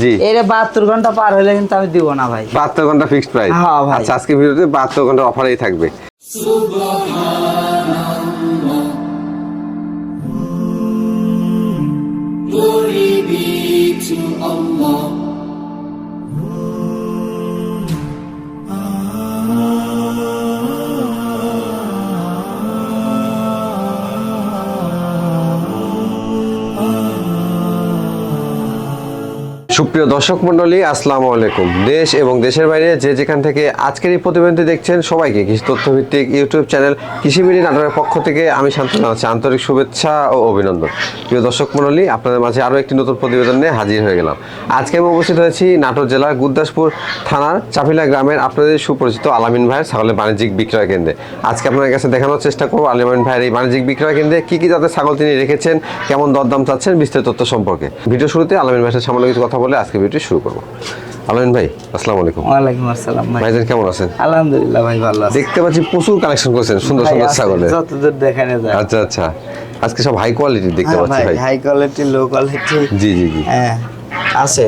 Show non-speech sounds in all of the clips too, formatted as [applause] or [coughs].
জি। এটা বাহাত্তর ঘণ্টা পার হলে কিন্তু আমি দিব না ভাই বাহাত্তর ঘণ্টা ফিক্সড প্রাইস হ্যাঁ, ভাই। আচ্ছা আজকে ভিডিওতে বাহাত্তর ঘণ্টা অফারেই থাকবে সুপ্রিয় দর্শক মন্ডলী আসসালামু আলাইকুম। দেশ এবং দেশের বাইরে যে যেখান থেকে আজকের এই প্রতিবেদনটি দেখছেন, সবাইকে কৃষি তথ্যভিত্তিক ইউটিউব চ্যানেল কৃষি মিনি নাটকের পক্ষ থেকে আমি শান্ত জানাচ্ছি আন্তরিক শুভেচ্ছা ও অভিনন্দন। প্রিয় দর্শক মন্ডলী আপনাদের মাঝে আরও একটি নতুন প্রতিবেদন নিয়ে হাজির হয়ে গেলাম। আজকে আমি উপস্থিত হয়েছি নাটোর জেলার গুরদাসপুর থানার চাপিলা গ্রামের আপনাদের সুপরিচিত আলামিন ভাইয়ের ছাগলের বাণিজ্যিক বিক্রয় কেন্দ্রে। আজকে আপনাদের কাছে দেখানোর চেষ্টা করব আলামিন ভাইয়ের এই বাণিজ্যিক বিক্রয় কেন্দ্রে কী কী জাতের ছাগল তিনি রেখেছেন, কেমন দরদাম চাচ্ছেন, বিস্তারিত তথ্য সম্পর্কে। ভিডিও শুরুতে আলামিন ভাইয়ের সাথে সামান্য কিছু কথা বলে আজকে ভিডিওটি শুরু করব। আলামিন ভাই আসসালামু আলাইকুম। ওয়ালাইকুম আসসালাম ভাই। ভাইজান কেমন আছেন? আলহামদুলিল্লাহ ভাই ভালো আছি। দেখতে পাচ্ছি প্রচুর কালেকশন করেছেন সুন্দর সুন্দর আছে, ছাগলের যতদূর দেখানো যায়। আচ্ছা আচ্ছা। আজকে সব হাই কোয়ালিটি দেখতে হ্যাঁ পাচ্ছি ভাই হাই কোয়ালিটি লো কোয়ালিটি জি জি জি। হ্যাঁ আছে।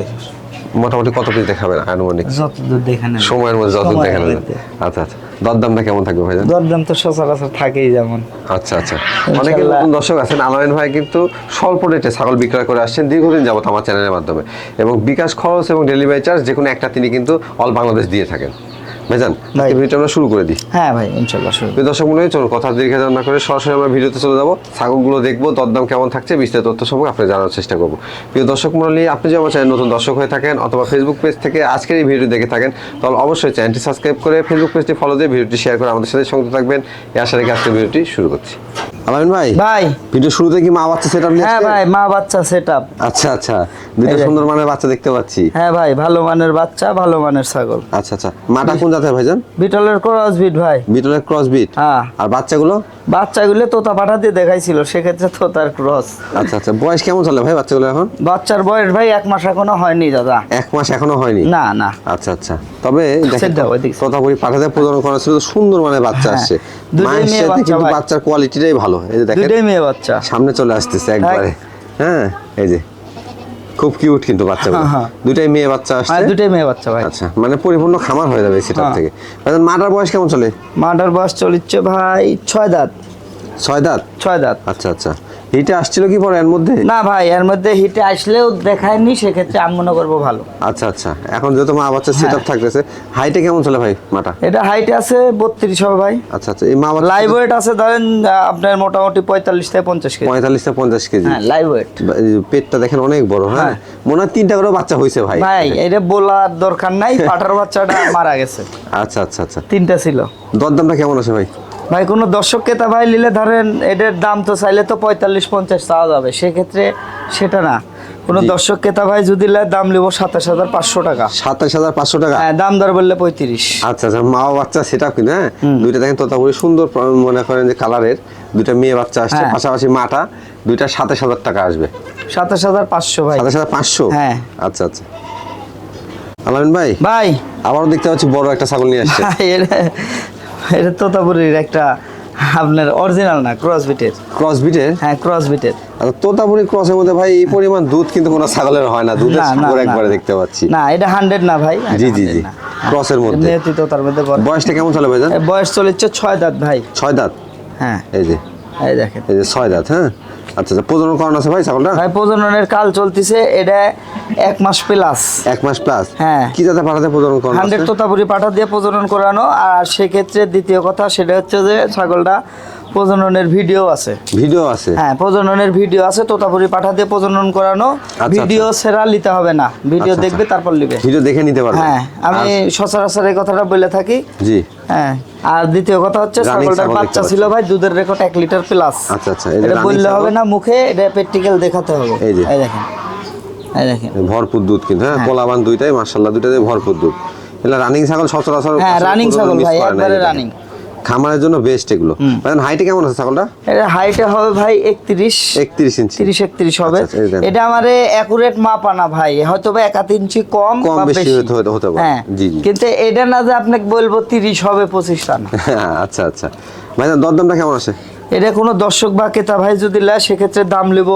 মোটামুটি কত পিস দেখাবেন আনুমানিক? যতদূর দেখানো। সময়ের মধ্যে যত সময়ের দেখানো যায় আচ্ছা আচ্ছা। দরদামটা কেমন থাকবে ভাই দরদাম তো সচরাচর থাকেই যেমন। আচ্ছা আচ্ছা। অনেকে। নতুন দর্শক আছেন আলামিন ভাই কিন্তু স্বল্প রেটে ছাগল বিক্রয় করে আসছেন দীর্ঘদিন যাবত আমার চ্যানেলের মাধ্যমে। এবং বিকাশ খরচ এবং ডেলিভারি চার্জ যে কোনো একটা তিনি কিন্তু অল বাংলাদেশ দিয়ে থাকেন। ভাইজান ভাই। ভিডিওটা আমরা শুরু করে দিই। হ্যাঁ ভাই ইনশাল্লাহ শুরু। দর্শক মনে চলুন কথা দীর্ঘায়িত না করে সরাসরি আমরা ভিডিওতে চলে যাব। ছাগলগুলো দেখব দরদাম কেমন থাকছে বিস্তারিত তথ্য সম্পর্কে আপনি জানার চেষ্টা করব। প্রিয় দর্শক মন্ডলী আপনি যদি আমার চ্যানেল নতুন দর্শক হয়ে থাকেন অথবা ফেসবুক পেজ থেকে আজকের এই ভিডিও দেখে থাকেন তাহলে অবশ্যই চ্যানেলটি সাবস্ক্রাইব করে ফেসবুক পেজটি ফলো দিয়ে ভিডিওটি শেয়ার করে আমাদের সাথে সংযুক্ত থাকবেন। এই আশা রেখে আজকের ভিডিওটি শুরু করছি। আলামিন ভাই? ভাই। ভিডিও শুরুতে কি মা বাচ্চা সেট হ্যাঁ ভাই মা বাচ্চা সেট আচ্ছা আচ্ছা। দুটো সুন্দর মানের বাচ্চা দেখতে পাচ্ছি। হ্যাঁ ভাই ভালো মানের বাচ্চা ভালো মানের ছাগল। আচ্ছা আচ্ছা। মাটা কোন জাতের ভাইজান? বিটলের ক্রস বিট ভাই। বিটলের ক্রস বিট হ্যাঁ। আর বাচ্চাগুলো? বাচ্চাগুলো তোতা পাঠা দিয়ে দেখাইছিল সেক্ষেত্রে তোতার ক্রস আচ্ছা আচ্ছা। বয়স কেমন চলে ভাই বাচ্চাগুলো এখন? বাচ্চার বয়স ভাই এক মাস এখনও হয়নি দাদা। এক মাস এখনও হয়নি? না না। আচ্ছা আচ্ছা। তবে তথাপরি পাঠাতে প্রদান করা ছিল সুন্দর মানে বাচ্চা হ্যাঁ, আসছে মায়ের সাথে কিন্তু বাচ্চার কোয়ালিটিটাই ভালো। এই যে দেখেন মেয়ে বাচ্চা। সামনে চলে আসতেছে একবারে। হ্যাঁ এই যে। খুব কিউট কিন্তু বাচ্চাগুলো। হ্যাঁ, হ্যাঁ। দুটাই মেয়ে বাচ্চা আসছে। দুইটাই মেয়ে বাচ্চা ভাই। আচ্ছা মানে পরিপূর্ণ খামার হয়ে যাবে সেটার। থেকে। এখন মাটার বয়স কেমন চলে? মাটার বয়স চলিচ্ছে ভাই ছয় দাঁত। ছয় দাঁত? ছয় দাঁত। আচ্ছা আচ্ছা। হিটে আসছিল কি পরে এর মধ্যে? না ভাই এর মধ্যে হিটে আসলেও দেখায়নি সেক্ষেত্রে আমি মনে করব ভালো। আচ্ছা আচ্ছা। এখন যেহেতু মা বাচ্চা সেট হ্যাঁ। থাকতেছে হাইটে কেমন চলে ভাই মাটা? এটা হাইটে আছে বত্রিশ হবে ভাই। আচ্ছা আচ্ছা। এই মা লাইভ ওয়েট আছে ধরেন আপনার মোটামুটি পঁয়তাল্লিশ থেকে পঞ্চাশ কেজি। পঁয়তাল্লিশ থেকে পঞ্চাশ কেজি। হ্যাঁ লাইভ ওয়েট পেটটা দেখেন অনেক বড় হ্যাঁ? হ্যাঁ। মনে হয় তিনটা করে বাচ্চা হয়েছে ভাই। ভাই এটা বলার দরকার নাই পাঠার বাচ্চাটা মারা গেছে। আচ্ছা আচ্ছা আচ্ছা। তিনটা ছিল। দরদামটা কেমন আছে ভাই? ভাই কোনো দর্শক ক্রেতা ভাই নিলে ধরেন এটার দাম তো চাইলে তো পঁয়তাল্লিশ পঞ্চাশ চাওয়া যাবে। সেক্ষেত্রে সেটা না। কোনো দর্শক ক্রেতা ভাই যদি দাম নেব সাতাশ হাজার পাঁচশো টাকা। সাতাশ হাজার পাঁচশো টাকা? হ্যাঁ দাম দর বললে পঁয়ত্রিশ। আচ্ছা আচ্ছা মা বাচ্চা সেটা কিনা দুইটা দেখেন তোতাপুরি সুন্দর মনে করেন যে কালারের। দুইটা মেয়ে বাচ্চা আসছে হ্যাঁ। পাশাপাশি মাটা দুইটা সাতাশ হাজার টাকা আসবে। সাতাশ হাজার পাঁচশো ভাই। সাতাশ হাজার পাঁচশো? হ্যাঁ। আচ্ছা আচ্ছা। আলামিন ভাই ভাই। আবারও দেখতে পাচ্ছি বড় একটা ছাগল নিয়ে আসছে। এটা তোতাপুরির একটা আপনার অরিজিনাল না ক্রস বিটের ক্রস বিটের হ্যাঁ ক্রস বিটের তোতাপুরি ক্রসের মধ্যে ভাই এই পরিমাণ দুধ কিন্তু কোনো ছাগলের হয় না দুধ একবারে দেখতে পাচ্ছি। না এটা হান্ড্রেড না ভাই জি, জি, জি। ক্রসের মধ্যে। তোতার মধ্যে বয়সটা কেমন চলে ভাই বয়স চলেছে ছয় দাঁত ভাই। ছয় দাঁত? হ্যাঁ। এই যে। এই দেখেন। এই যে ছয় দাঁত হ্যাঁ? আচ্ছা আচ্ছা প্রজনন করানো আছে ভাই ছাগলটা? ভাই প্রজননের কাল চলতেছে এটা এক মাস প্লাস এক মাস প্লাস হ্যাঁ। কি যাতে পাঠাতে প্রজনন করানো হান্ড্রেড তোতাপুরি পাঠা দিয়ে প্রজনন করানো আর সেক্ষেত্রে দ্বিতীয় কথা সেটা হচ্ছে যে ছাগলটা প্রজননের ভিডিও আছে। ভিডিও আছে? হ্যাঁ প্রজননের ভিডিও আছে তোতাপুরি পাঠা দিয়ে প্রজনন করানো। আচ্ছা। ভিডিও সেরা নিতে হবে না। ভিডিও আচ্ছা, দেখবে তারপর নিবে। ভিডিও দেখে নিতে পারবে। হ্যাঁ আমি সচরাচর এই কথাটা বলে থাকি। জি। হ্যাঁ আর দ্বিতীয় কথা হচ্ছে ছাগলটার বাচ্চা ছিল ভাই দুধের রেকর্ড এক লিটার প্লাস আচ্ছা, আচ্ছা, এটা বললে হবে না মুখে এটা প্র্যাকটিক্যাল দেখাতে হবে। এই যে। এই দেখেন এই দেখেন। ভরপুর দুধ কিন্তু হ্যাঁ পোলাবান দুইটাই মার্শাল্লাহ দুইটাতে ভরপুর দুধ। এগুলো রানিং ছাগল সচরাচর হ্যাঁ রানিং ছাগল ভাই একবারে রানিং খামারের জন্য বেস্ট এগুলো। হাইটে কেমন আছে ছাগলটা? এটা হাইটে হবে ভাই একত্রিশ। একত্রিশ ইঞ্চি তিরিশ একত্রিশ হবে। আচ্ছা। এটা আমারে অ্যাকুরেট মাপ আনা ভাই। হয়তো বা এক আধ ইঞ্চি কম কম বেশি হতে- পারে। হ্যাঁ। জি। কিন্তু এটা না যে আপনাকে বলব তিরিশ হবে পঁচিশ না [laughs] আচ্ছা আচ্ছা। ভাই দরদামটা কেমন আছে? এটা কোনো দর্শক বা কেতা ভাই যদি নেয় সেক্ষেত্রে দাম নেব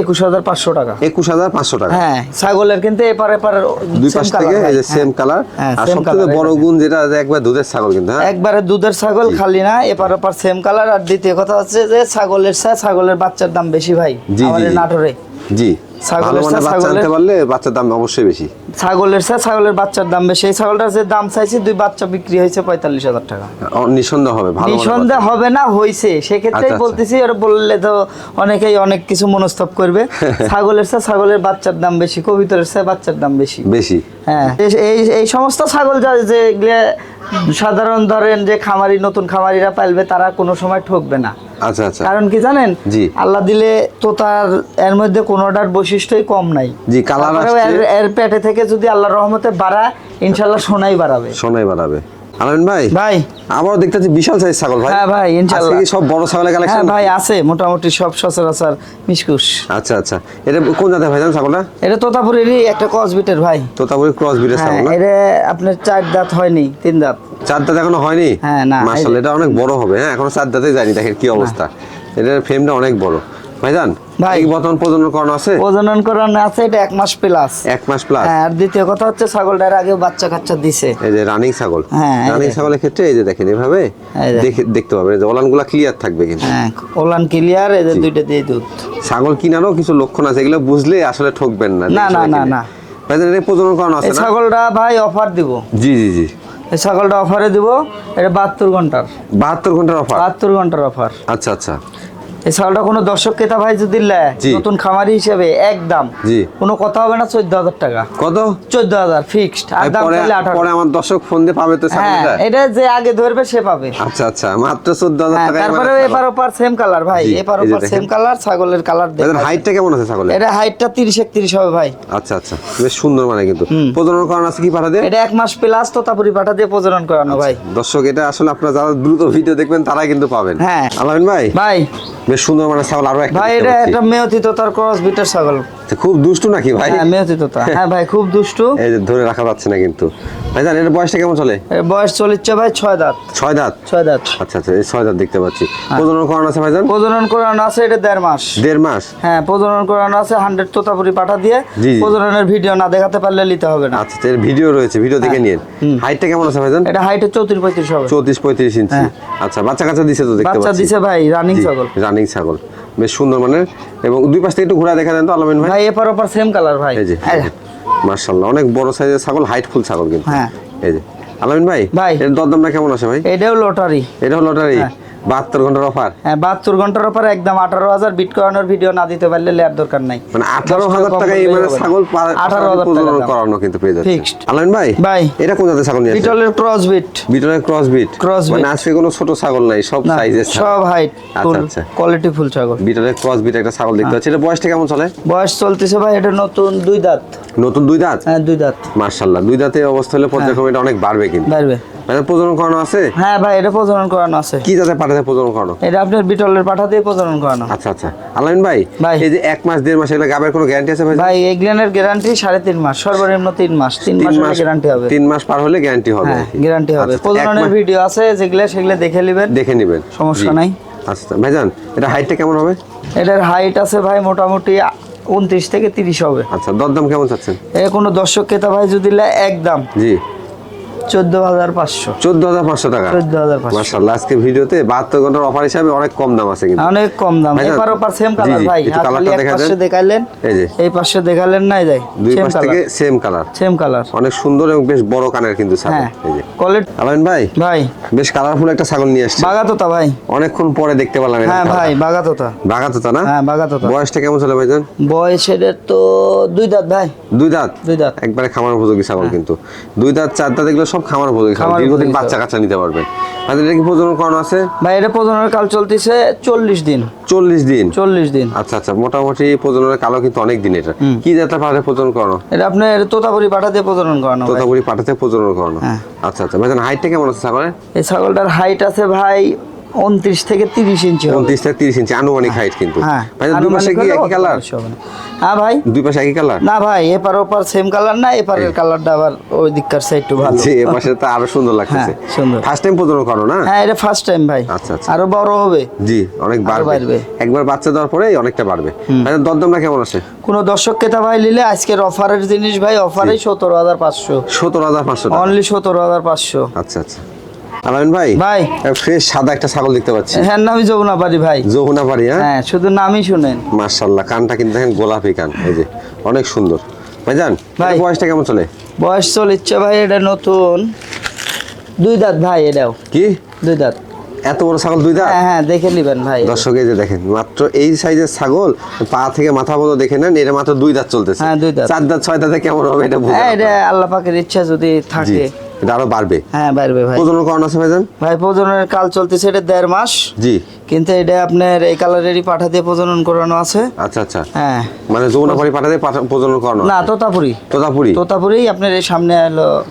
একুশ হাজার পাঁচশো টাকা। একুশ হাজার পাঁচশো টাকা? হ্যাঁ ছাগলের কিন্তু এপার এপার দুই পাশ থেকে এই যে সেম হ্যাঁ। কালার হ্যাঁ, আর বড় গুণ যেটা একবার দুধের ছাগল কিন্তু হ্যাঁ? একবারে দুধের ছাগল খালি না এপার ওপার সেম কালার আর দ্বিতীয় কথা হচ্ছে যে ছাগলের ছাগলের বাচ্চার দাম বেশি ভাই আমাদের নাটোরে। জি। ছাগলের পারলে বাচ্চার দাম অবশ্যই বেশি। ছাগলের চা ছাগলের বাচ্চার দাম বেশি। এই ছাগলটার যে দাম চাইছি দুই বাচ্চা বিক্রি হয়েছে পঁয়তাল্লিশ হাজার টাকা। নিঃসন্দেহ হবে ভালো নিঃসন্দেহ হবে না হয়েছে সেক্ষেত্রেই। বলতেছি ওরা বললে তো অনেকেই অনেক কিছু মনস্তব করবে। [laughs] ছাগলের চা ছাগলের বাচ্চার দাম বেশি কবিতরের বাচ্চার দাম বেশি। বেশি। হ্যাঁ এই- এই এই সমস্ত ছাগল যা- যেগুলো সাধারণ ধরেন যে খামারি নতুন খামারিরা পালবে তারা কোনো সময় ঠকবে না। আচ্ছা আচ্ছা। কারণ কি জানেন? জি। আল্লাহ দিলে তো তার এর মধ্যে কোনোটার বৈশিষ্ট্যই কম নাই। জি, কালার। এর- পেটে থেকে যদি আল্লাহ রহমতে বাড়া ইনশাল্লাহ সোনাই বাড়াবে। সোনাই বাড়াবে। আলামিন ভাই ভাই। আবারও দেখতে পাচ্ছি বিশাল সাইজ ছাগল ভাই। হ্যাঁ ভাই, ইনশাআল্লাহ। আজকে সব বড় ছাগলের হ্যাঁ কালেকশন ভাই আছে মোটামুটি সব সচরাচর মিসকুস আচ্ছা আচ্ছা। এটা কোন জাতের ভাই জানেন ছাগলটা? এটা তোতাপুরেরই একটা কসবিটের ভাই। তোতাপুরি ক্রস বিটের হ্যাঁ ছাগল এটা আপনার চার দাঁত হয়নি তিন দাঁত। চার দাঁত এখনও হয়নি? হ্যাঁ, না, এই- এটা অনেক বড় হবে হ্যাঁ এখনও চার দাঁতে যায়নি দেখেন কি অবস্থা। এটার ফ্রেমটা অনেক বড়। ভাইজান ভাই। এই বর্তমান প্রজনন আছে? প্রজনন আছে এটা এক মাস প্লাস এক মাস প্লাস হ্যাঁ আর দ্বিতীয় কথা হচ্ছে ছাগলটার আগে বাচ্চা কাচ্চা দিছে। এই যে রানিং ছাগল? হ্যাঁ, রানিং ছাগলের ক্ষেত্রে এই যে দেখেন এভাবে এই যে। দেখে দেখতে পাবেন। এই যে ওলানগুলা ক্লিয়ার থাকবে কিন্তু। হ্যাঁ ওলান ক্লিয়ার এদের দুইটা দিয়ে দুধ। ছাগল কিনারও কিছু লক্ষণ আছে এগুলো বুঝলে আসলে ঠকবেন না। না, না, না, না। ভাইজান এটা প্রজনন আছে ছাগলটা ভাই অফার দিব। জি জি জি। এই ছাগলটা অফারে দিব এটা বাহাত্তর ঘণ্টার। বাহাত্তর ঘণ্টার অফার বাহাত্তর ঘণ্টার অফার আচ্ছা আচ্ছা। এই ছাগলটা কোনো দর্শক ক্রেতা ভাই যদি নতুন খামারি হিসেবে একদম কোনো কথা হবে না চোদ্দ হাজার টাকা। কত? চোদ্দ হাজার ফিক্সড আর আর দাম চাইলে আঠারো। পরে আমার দর্শক ফোন দিয়ে পাবে তো হ্যাঁ ছাগলটা এটা যে আগে ধরবে সে পাবে। আচ্ছা আচ্ছা মাত্র চোদ্দ হাজার হ্যাঁ, টাকা তারপরে এপার ওপার সেম কালার ভাই। এপার ওপার সেম কালার ছাগলের কালার হাইটটা কেমন আছে ছাগলের? এটা হাইটটা তিরিশ একত্রিশ হবে ভাই। আচ্ছা আচ্ছা বেশ সুন্দর মানে কিন্তু। প্রজনন করানো আছে কি পাঠা দিয়ে? এটা এক মাস প্লাস তোতাপুরি পাঠা দিয়ে প্রজনন করানো ভাই। দর্শক এটা আসলে আপনারা যারা দ্রুত ভিডিও দেখবেন তারাই কিন্তু পাবেন। হ্যাঁ। আলামিন ভাই। ভাই। বেশ সুন্দর মানে ছাগল আরও একটা ভাই এটা একটা মেয়তি তোতার ক্রস বিটার ছাগল। খুব দুষ্টু নাকি ভাই? হ্যাঁ মেয়তি তোতা হ্যাঁ ভাই খুব দুষ্টু। এই ধরে রাখা যাচ্ছে না কিন্তু। ভাই জান এর বয়সটা কেমন চলে? এর বয়স চলিচ্ছে ভাই ছয় দাঁত। ছয় দাঁত? ছয় দাঁত। আচ্ছা আচ্ছা এই দাঁত দেখতে পাচ্ছি। হ্যাঁ। প্রজনন করানো আছে ভাইজান? প্রজনন করানো আছে এটা দেড় মাস। দেড় মাস? হ্যাঁ প্রজনন করানো আছে হান্ড্রেড তোতাপুরি পাঠা দিয়ে। প্রজননের ভিডিও না দেখাতে পারলে নিতে হবে না। আচ্ছা আচ্ছা, এর ভিডিও রয়েছে ভিডিও দেখে হ্যাঁ। নিন। হাইটটা কেমন আছে ভাইজান? এটা হাইটে চৌত্রিশ পঁয়ত্রিশ হবে। চৌত্রিশ পঁয়ত্রিশ ইঞ্চি। হ্যাঁ। আচ্ছা বাচ্চা কাচ্চা দিছে তো দেখতে বাচ্চা দিছে ভাই রানিং ছাগল। রানিং ছাগল। বেশ সুন্দর মানের। এবং দুই পাশ থেকে একটু ঘোরা দেখা দেন তো আলামিন ভাই? ভাই এপার ওপার সেম কালার ভাই। এই যে মাশাআল্লাহ মার্শাল্লাহ অনেক বড় সাইজের ছাগল হাইট ফুল ছাগল কিন্তু। হ্যাঁ। এই যে। আলামিন ভাই ভাই। এর দরদামটা কেমন আছে ভাই? এটাও লটারি এটাও লটারি হ্যাঁ। বাহাত্তর ঘণ্টার অফার হ্যাঁ বাহাত্তর ঘণ্টার ওপর একদম আঠারো হাজার বিট করানোর ভিডিও না দিতে পারলে লেয়ার দরকার নাই। মানে আঠারো দশ হাজার কম টাকা এই মানে ছাগল 18,000 টাকা করানো কিন্তু পেয়ে যাচ্ছে। Fixed। আলামিন ভাই ভাই। এটা কোন জাতের ছাগল নিয়ে? বিটলের ক্রস বিট বিটলের ক্রস বিট মানে আজকে কোনো ছোট ছাগল নাই সব সাইজের সব হাইট আচ্ছা আচ্ছা। কোয়ালিটি ফুল ছাগল বিটলের ক্রস বিট একটা ছাগল দেখতে পাচ্ছি। এটা বয়সটা কেমন চলে? বয়স চলতেছে ভাই এটা নতুন দুই দাঁত। নতুন দুই দাঁত? হ্যাঁ দুই দাঁত। মার্শাল্লাহ দুই দাঁতের অবস্থা হলে পর্যায়ক্রমে এটা অনেক বাড়বে কিন্তু। বাড়বে। মানে প্রজনন করানো আছে? হ্যাঁ ভাই এটা প্রজনন করানো আছে। কি জাতের পাঠাতে প্রজনন করানো? এটা আপনার বিটলের পাঠা দিয়ে প্রজনন করানো। আচ্ছা আচ্ছা। আলামিন ভাই ভাই। এই যে এক মাস দেড় মাস এগুলো গাবের কোনো গ্যারান্টি আছে ভাই? ভাই এগ্লেনের গ্যারান্টি সাড়ে তিন মাস সর্বনিম্ন তিন মাস। তিন মাস গ্যারান্টি হবে। তিন মাস পার হলে গ্যারান্টি হবে। গ্যারান্টি হবে। আচ্ছা, প্রজননের ভিডিও আছে যেগুলো সেগুলো দেখে নেবেন। দেখে নেবেন। সমস্যা নাই। আচ্ছা ভাইজান এটা হাইটটা কেমন হবে? এটার হাইট আছে ভাই মোটামুটি উনত্রিশ থেকে তিরিশ হবে। আচ্ছা দরদাম কেমন চাচ্ছেন? এ কোনো দর্শক ক্রেতা ভাই যদি একদম। জি। চোদ্দ হাজার পাঁচশো। চোদ্দ হাজার পাঁচশো টাকা? চোদ্দ হাজার পাঁচশো। আজকে ভিডিওতে বাহাত্তর ঘণ্টার অফার হিসাবে অনেক কম দাম আছে কিন্তু। অনেক কম দাম। এপার ওপার সেম কালার ভাই। একটু আর খালি কালারটা দেখা পাশে দেন। এই যে। এই পাশে দেখালেন নাই যায় দুই পাশ থেকে সেম কালার সেম কালার অনেক সুন্দর এবং বেশ বড় কানের কিন্তু ছাগল। হ্যাঁ। এই যে। কোয়ালিটি আলামিন ভাই ভাই। বেশ কালারফুল একটা ছাগল নিয়ে আসছে বাগাতোতা ভাই। অনেকক্ষণ পরে দেখতে পেলাম হ্যাঁ ভাই বাগাতোতা। বাগাতোতা না? হ্যাঁ বাগাতোতা। বয়সটা কেমন চলে ভাইজান? বয়স তো দুই দাঁত ভাই। দুই দাঁত? দুই দাঁত। একবারে খামার উপযোগী ছাগল কিন্তু। দুই দাঁত চার দাঁত এগুলো সব খামার উপযোগী খাবার খামার দীর্ঘদিন বাচ্চা কাচ্চা নিতে পারবেন। আর এটা কি প্রজনন করানো আছে? ভাই এটা প্রজননের কাল চলতেছে চল্লিশ দিন। চল্লিশ দিন? চল্লিশ দিন। আচ্ছা আচ্ছা মোটামুটি প্রজননের কালও কিন্তু অনেক দিন এটা। কি জাতের পাঠাতে প্রজনন করানো? এটা আপনার তোতাপুরি পাঠাতে প্রজনন করানো। তোতাপুরি পাঠাতে প্রজনন করানো। হ্যাঁ। আচ্ছা আচ্ছা ভাই হাইটটা কেমন আছে ছাগলের? এই ছাগলটার হাইট আছে ভাই উনত্রিশ থেকে তিরিশ ইঞ্চি হবে। উনত্রিশ থেকে তিরিশ ইঞ্চি আনুমানিক হাইট কিন্তু। হ্যাঁ দুই পাশে কি একই কালার না। হ্যাঁ ভাই। দুই পাশে একই কালার না ভাই এপার ওপার সেম কালার না এপারের কালারটা আবার ওই দিককার একটু ভালো। জি এ পাশে তো আরও সুন্দর লাগতেছে। হ্যাঁ, সুন্দর। ফার্স্ট টাইম প্রজনন করো না? হ্যাঁ এটা ফার্স্ট টাইম ভাই। আচ্ছা, আচ্ছা। আরও বড় হবে। জি অনেক বাড়বে। একবার বাচ্চা দেওয়ার পরে অনেকটা বাড়বে। ভাইজান দরদামটা কেমন আছে? কোন দর্শক ক্রেতা ভাই নিলে আজকের অফারের জিনিস ভাই হাজার পাঁচশো। টাকা। অনলি সতেরো হাজার পাঁচশো। আচ্ছা আচ্ছা। আলামিন ভাই ভাই। ফ্রেশ সাদা একটা ছাগল দেখতে পাচ্ছি। হ্যাঁ নামই যমুনা বাড়ি ভাই। যমুনা বাড়ি হ্যাঁ? হ্যাঁ শুধু নামই শুনেন। মার্শাল্লাহ কানটা কিন্তু দেখেন গোলাপি কান এই যে অনেক সুন্দর। ভাইজান ভাই। বয়সটা কেমন চলে? বয়স চলিচ্ছে ভাই এটা নতুন। দুই দাঁত ভাই এটাও। কি? দুই দাঁত। এত বড় ছাগল দুই দাঁত? হ্যাঁ হ্যাঁ দেখে নিবেন ভাই। দর্শক এই যে দেখেন মাত্র এই সাইজের ছাগল পা থেকে মাথা পর্যন্ত দেখে নেন এটা মাত্র দুই দাঁত চলতেছে। হ্যাঁ, দুই দাঁত। চার দাঁত ছয় দাঁতে কেমন হবে এটা হ্যাঁ এটা আল্লাহ পাকের ইচ্ছা যদি থাকে। এটা আরও বাড়বে। হ্যাঁ বাড়বে ভাই। প্রজনন আছে ভাইজান? ভাই প্রজননের কাল চলতেছে এটা দেড় মাস। জি। কিন্তু এটা আপনার এই কালারেরই পাঠা দিয়ে প্রজনন করানো আছে। আচ্ছা আচ্ছা। হ্যাঁ। মানে যমুনা বাড়ি পাঠাতে পাঠা- প্রজনন করানো না তোতাপুরি। তোতাপুরি? তোতাপুরি আপনার এই সামনে হলো